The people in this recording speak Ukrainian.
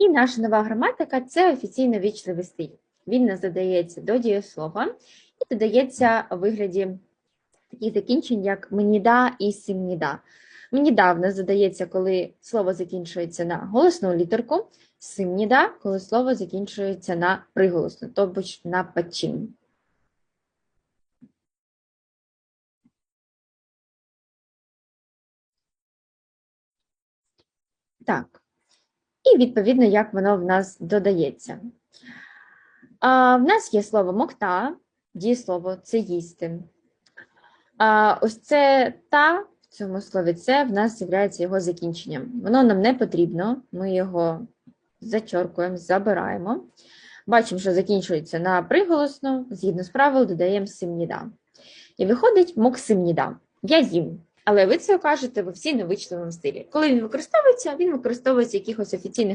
І наша нова граматика це офіційно вічливий стиль. Він не задається до дієслова і додається у вигляді таких закінчень, як меніда і симніда. Меніда в нас задається, коли слово закінчується на голосну літерку, симніда, коли слово закінчується на приголосну, тобто на пачин. Так. І відповідно, як воно в нас додається. А, в нас є слово мокта, дієслово це їсти. А, ось це та в цьому слові це в нас є його закінченням. Воно нам не потрібно, ми його зачоркуємо, забираємо. Бачимо, що закінчується на приголосно, згідно з правил, додаємо симніда. І виходить моксимніда. Я їм. Але ви це кажете в офіційно вичливому стилі. Коли він використовується, він використовується в якихось офіційних